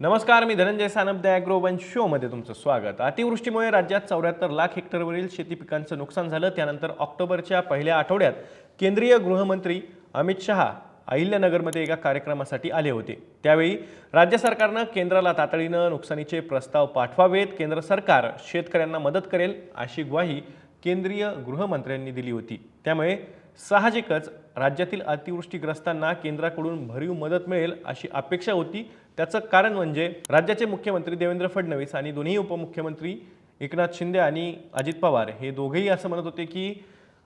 नमस्कार मी Dhananjay Sanap the agro one शोमध्ये तुमचं स्वागत. अतिवृष्टीमुळे राज्यात चौऱ्याहत्तर लाख हेक्टरवरील शेती पिकांचं नुकसान झालं. त्यानंतर ऑक्टोबरच्या पहिल्या आठवड्यात केंद्रीय गृहमंत्री अमित शहा अहिल्यानगरमध्ये एका कार्यक्रमासाठी आले होते. त्यावेळी राज्य सरकारनं केंद्राला तातडीनं नुकसानीचे प्रस्ताव पाठवावेत. केंद्र सरकार शेतकऱ्यांना मदत करेल अशी ग्वाही केंद्रीय गृहमंत्र्यांनी दिली होती. त्यामुळे साहजिकच राज्यातील अतिवृष्टीग्रस्तांना केंद्राकडून भरीव मदत मिळेल अशी अपेक्षा होती. त्याचं कारण म्हणजे राज्याचे मुख्यमंत्री देवेंद्र फडणवीस आणि दोन्ही उपमुख्यमंत्री एकनाथ शिंदे आणि अजित पवार हे दोघेही असं म्हणत होते की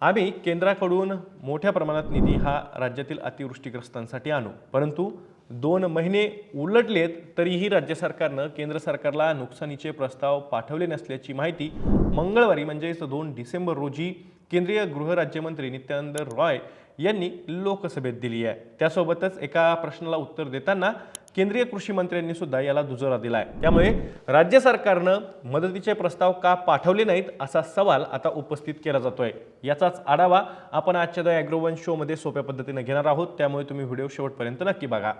आम्ही केंद्राकडून मोठ्या प्रमाणात निधी हा राज्यातील अतिवृष्टीग्रस्तांसाठी आणू. परंतु दोन महिने उलटलेत तरीही राज्य सरकारनं केंद्र सरकारला नुकसानीचे प्रस्ताव पाठवले नसल्याची माहिती मंगळवारी म्हणजेच दोन डिसेंबर रोजी केंद्रीय गृहराज्यमंत्री नित्यानंद रॉय यांनी लोकसभेत दिली आहे. त्यासोबतच एका प्रश्नाला उत्तर देताना केंद्रीय कृषी मंत्र्यांनी सुद्धा याला दुजोरा दिला आहे त्यामुळे राज्य सरकारनं मदतीचे प्रस्ताव का पाठवले नाहीत असा सवाल आता उपस्थित केला जातोय. याचाच आढावा आपण आजच्या द ॲग्रोवन शोमध्ये सोप्या पद्धतीने घेणार आहोत. त्यामुळे तुम्ही व्हिडिओ शेवटपर्यंत नक्की बघा.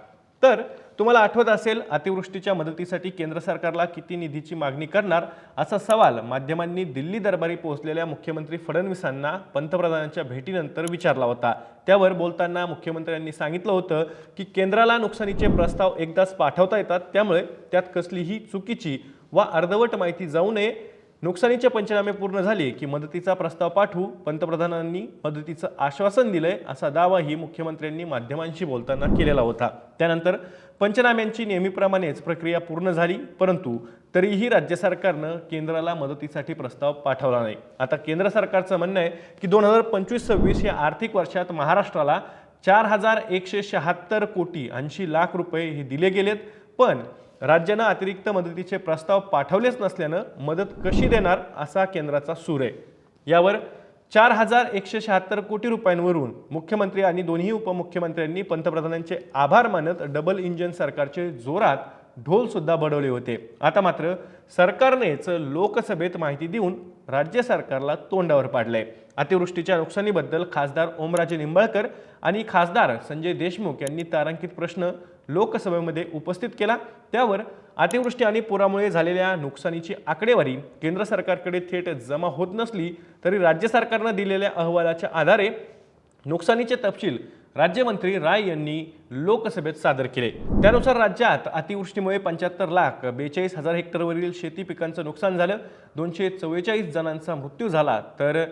तर तुम्हाला आठवत असेल अतिवृष्टीच्या मदतीसाठी केंद्र सरकारला किती निधीची मागणी करणार? असा सवाल माध्यमांनी दिल्ली दरबारी पोहोचलेल्या मुख्यमंत्री फडणवीसांना पंतप्रधानांच्या भेटीनंतर विचारला होता. त्यावर बोलताना मुख्यमंत्र्यांनी सांगितलं होतं की केंद्राला नुकसानीचे प्रस्ताव एकदाच पाठवता येतात त्यामुळे त्यात कसलीही चुकीची वा अर्धवट माहिती जाऊ नये. नुकसानीचे पंचनामे पूर्ण झाले की मदतीचा प्रस्ताव पाठवू पंतप्रधानांनी मदतीचं आश्वासन दिलंय असा दावाही मुख्यमंत्र्यांनी माध्यमांशी बोलताना केलेला होता. त्यानंतर पंचनाम्यांची नेहमीप्रमाणेच प्रक्रिया पूर्ण झाली परंतु तरीही राज्य सरकारनं केंद्राला मदतीसाठी प्रस्ताव पाठवला नाही. आता केंद्र सरकारचं म्हणणं आहे की दोन हजार पंचवीस सव्वीस या आर्थिक वर्षात महाराष्ट्राला चार हजार एकशे शहात्तर कोटी ऐंशी लाख रुपये हे दिले गेलेत पण राज्यानं अतिरिक्त मदतीचे प्रस्ताव पाठवलेच नसल्यानं मदत कशी देणार असा केंद्राचा सूर आहे. यावर चार हजार एकशे शहात्तर कोटी रुपयांवरून मुख्यमंत्री आणि दोन्ही उपमुख्यमंत्र्यांनी पंतप्रधानांचे आभार मानत डबल इंजिन सरकारचे जोरात ढोलसुद्धा बडवले होते. आता मात्र सरकारनेच लोकसभेत माहिती देऊन राज्य सरकारला तोंडावर पाडलंय. अतिवृष्टीच्या नुकसानीबद्दल खासदार ओमराजे निंबाळकर आणि खासदार संजय देशमुख यांनी तारांकित प्रश्न लोकसभेमध्ये उपस्थित केला. त्यावर अतिवृष्टी आणि पुरामुळे झालेल्या नुकसानीची आकडेवारी केंद्र सरकारकडे थेट जमा होत नसली तरी राज्य सरकारनं दिलेल्या अहवालाच्या आधारे नुकसानीचे तपशील राज्यमंत्री राय यांनी लोकसभेत सादर केले. त्यानुसार राज्यात अतिवृष्टीमुळे पंच्याहत्तर लाख बेचाळीस हजार हेक्टरवरील शेती पिकांचं नुकसान झालं. दोनशे चव्वेचाळीस जणांचा मृत्यू झाला. तर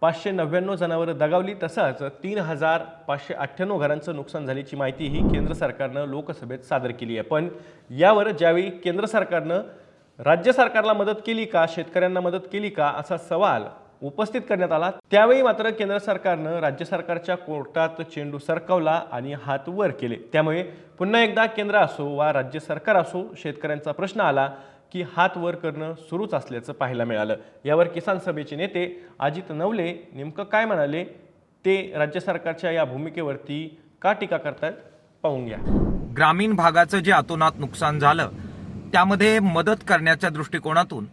पाचशे नव्याण्णव जनावरं दगावली तसंच तीन हजार पाचशे अठ्ठ्याण्णव घरांचं नुकसान झाल्याची माहितीही केंद्र सरकारनं लोकसभेत सादर केली आहे. पण यावर ज्यावेळी केंद्र सरकारनं राज्य सरकारला मदत केली का शेतकऱ्यांना मदत केली का असा सवाल उपस्थित करण्यात आला त्यावेळी मात्र केंद्र सरकारनं राज्य सरकारच्या कोर्टात चेंडू सरकवला आणि हात वर केले. त्यामुळे पुन्हा एकदा केंद्र असो वा राज्य सरकार असो शेतकऱ्यांचा प्रश्न आला की हात वर करणं सुरूच असल्याचं पाहायला मिळालं. यावर किसान सभेचे नेते अजित नवले नेमकं काय म्हणाले ते राज्य सरकारच्या या भूमिकेवरती का टीका करतायत पाहून घ्या. ग्रामीण भागाचं जे अतोनात नुकसान झालं त्यामध्ये मदत करण्याच्या दृष्टिकोनातून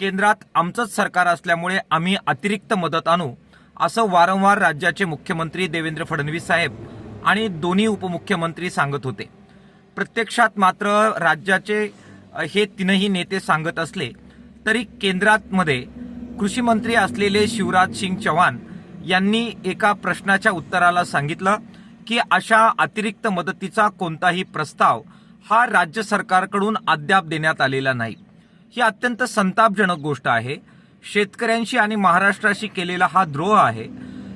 केंद्रात आमचंच सरकार असल्यामुळे आम्ही अतिरिक्त मदत आणू असं वारंवार राज्याचे मुख्यमंत्री देवेंद्र फडणवीस साहेब आणि दोन्ही उपमुख्यमंत्री सांगत होते. प्रत्यक्षात मात्र राज्याचे हे तीनही नेते सांगत असले तरी केंद्रात मध्ये कृषी मंत्री असलेले शिवराज सिंग चव्हाण यांनी एका प्रश्नाच्या उत्तराला सांगितलं की अशा अतिरिक्त मदतीचा कोणताही प्रस्ताव हा राज्य सरकारकडून अद्याप देण्यात आलेला नाही. ही अत्यंत संतापजनक गोष्ट आहे. शेतकऱ्यांशी आणि महाराष्ट्राशी केलेला हा द्रोह आहे.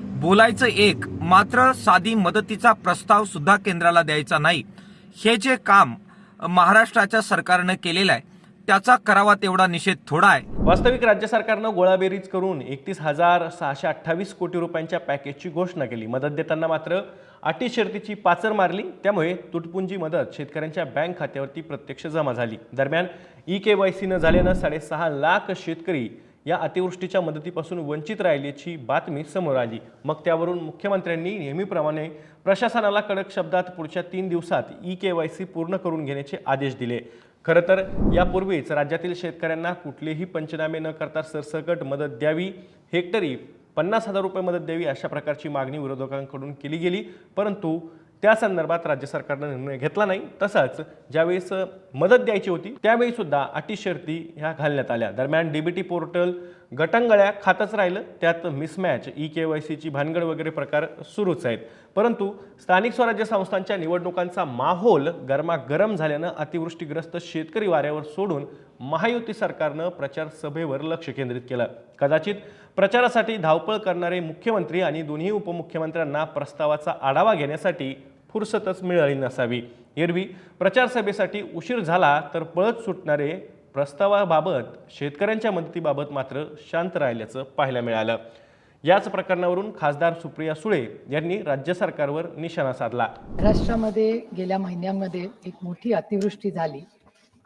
बोलायचं एक मात्र साधी मदतीचा प्रस्ताव सुद्धा केंद्राला द्यायचा नाही. हे जे काम महाराष्ट्राच्या सरकारनं केलेला आहे. त्याचा करावा तेवढा निषेध थोडा आहे. वास्तविक राज्य सरकारनं गोळाबेरीज करून एकतीस हजार सहाशे अठ्ठावीस कोटी रुपयांच्या पॅकेजची घोषणा केली. मदत देताना मात्र अटी शर्तीची पाचर मारली. त्यामुळे तुटपुंजी मदत शेतकऱ्यांच्या बँक खात्यावरती प्रत्यक्ष जमा झाली. दरम्यान ई के वाय सीनं झाल्यानं साडेसहा लाख शेतकरी या अतिवृष्टीच्या मदतीपासून वंचित राहिल्याची बातमी समोर आली. मग त्यावरून मुख्यमंत्र्यांनी नेहमीप्रमाणे प्रशासनाला कडक शब्दात पुढच्या तीन दिवसात ई के वाय सी पूर्ण करून घेण्याचे आदेश दिले. खरं तर यापूर्वीच राज्यातील शेतकऱ्यांना कुठलेही पंचनामे न करता सरसकट मदत द्यावी हेक्टरी पन्नास हजार रुपये मदत द्यावी अशा प्रकारची मागणी विरोधकांकडून केली गेली. परंतु त्या संदर्भात राज्य सरकारनं निर्णय घेतला नाही. तसंच ज्यावेळेस मदत द्यायची होती त्यावेळी सुद्धा अटी शर्ती ह्या घालण्यात आल्या. दरम्यान डीबीटी पोर्टल गटंगळ्या खातच राहिलं. त्यात मिसमॅच ई के वाय सीची भानगड वगैरे प्रकार सुरूच आहेत. परंतु स्थानिक स्वराज्य संस्थांच्या निवडणुकांचा माहोल गरमागरम झाल्यानं अतिवृष्टीग्रस्त शेतकरी वाऱ्यावर सोडून महायुती सरकारनं प्रचार सभेवर लक्ष केंद्रित केलं. कदाचित प्रचारासाठी धावपळ करणारे मुख्यमंत्री आणि दोन्ही उपमुख्यमंत्र्यांना प्रस्तावाचा आढावा घेण्यासाठी फुरसतच मिळाली नसावी. एरवी प्रचारसभेसाठी उशीर झाला तर पळत सुटणारे प्रस्तावाबाबत शेतकऱ्यांच्या मदतीबाबत मात्र शांत राहिल्याचं पाहायला मिळालं. याच प्रकरणावरून खासदार सुप्रिया सुळे यांनी राज्य सरकारवर निशाणा साधला. महाराष्ट्रामध्ये गेल्या महिन्यांमध्ये एक मोठी अतिवृष्टी झाली.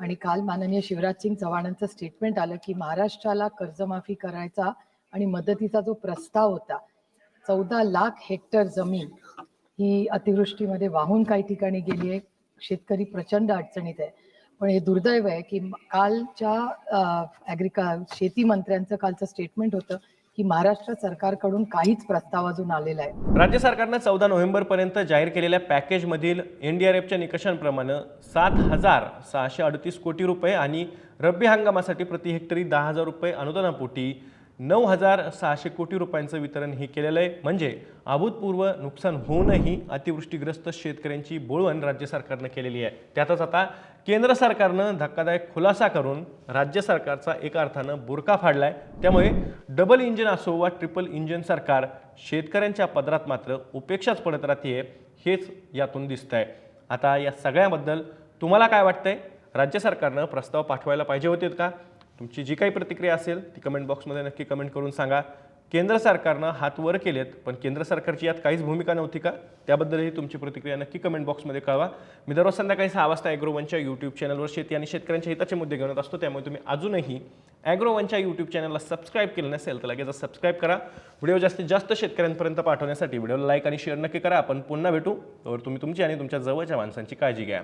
आणि काल माननीय शिवराज सिंग चव्हाणांचं स्टेटमेंट आलं की महाराष्ट्राला कर्जमाफी करायचा आणि मदतीचा जो प्रस्ताव होता चौदा लाख हेक्टर जमीन ही अतिवृष्टीमध्ये वाहून काही ठिकाणी गेली आहे. शेतकरी प्रचंड अडचणीत आहे. पण हे दुर्दैव आहे की कालच्या ॲग्रिका शेती मंत्र्यांचं कालचं स्टेटमेंट होतं की महाराष्ट्र सरकारकडून काहीच प्रस्ताव अजून आलेला आहे. राज्य सरकारनं चौदा नोव्हेंबरपर्यंत जाहीर केलेल्या पॅकेजमधील एन डी आर एफच्या निकषांप्रमाणे सात हजार सहाशे अडतीस कोटी रुपये आणि रब्बी हंगामासाठी प्रति हेक्टरी दहा हजार रुपये अनुदानापोटी नऊ हजार सहाशे कोटी रुपयांचं वितरण हे केलेलं आहे. म्हणजे अभूतपूर्व नुकसान होऊनही अतिवृष्टीग्रस्त शेतकऱ्यांची बोळवण राज्य सरकारनं केलेली आहे. त्यातच आता केंद्र सरकारनं धक्कादायक खुलासा करून राज्य सरकारचा एका अर्थानं बुरका फाडलाय. त्यामुळे डबल इंजिन असो वा ट्रिपल इंजिन सरकार शेतकऱ्यांच्या पदरात मात्र उपेक्षाच पडत राहते हेच यातून दिसत आहे आता या सगळ्याबद्दल तुम्हाला काय वाटतंय? राज्य सरकारनं प्रस्ताव पाठवायला पाहिजे होते का? तुमची जी काही प्रतिक्रिया असेल ती कमेंट बॉक्समध्ये नक्की कमेंट करून सांगा. केंद्र सरकारनं हात वर केलेत पण केंद्र सरकारची यात काहीच भूमिका नव्हती का? त्याबद्दलही तुमची प्रतिक्रिया नक्की कमेंट बॉक्समध्ये कळवा. मी दररोज संध्याकाळी सहा वाजता ॲग्रोवनच्या यूट्यूब चॅनलवर शेती आणि शेतकऱ्यांच्या हिताचे मुद्दे घेऊन असतो त्यामुळे तुम्ही अजूनही ॲग्रोवनच्या यूट्यूब चॅनलला सबस्क्राईब केलं नसेल तर लगेच सबस्क्राईब करा. व्हिडिओ जास्तीत जास्त शेतकऱ्यांपर्यंत पाठवण्यासाठी व्हिडिओला लाईक आणि शेअर नक्की करा. आपण पुन्हा भेटू. तर तुम्ही तुमची आणि तुमच्या जवळच्या माणसांची काळजी घ्या.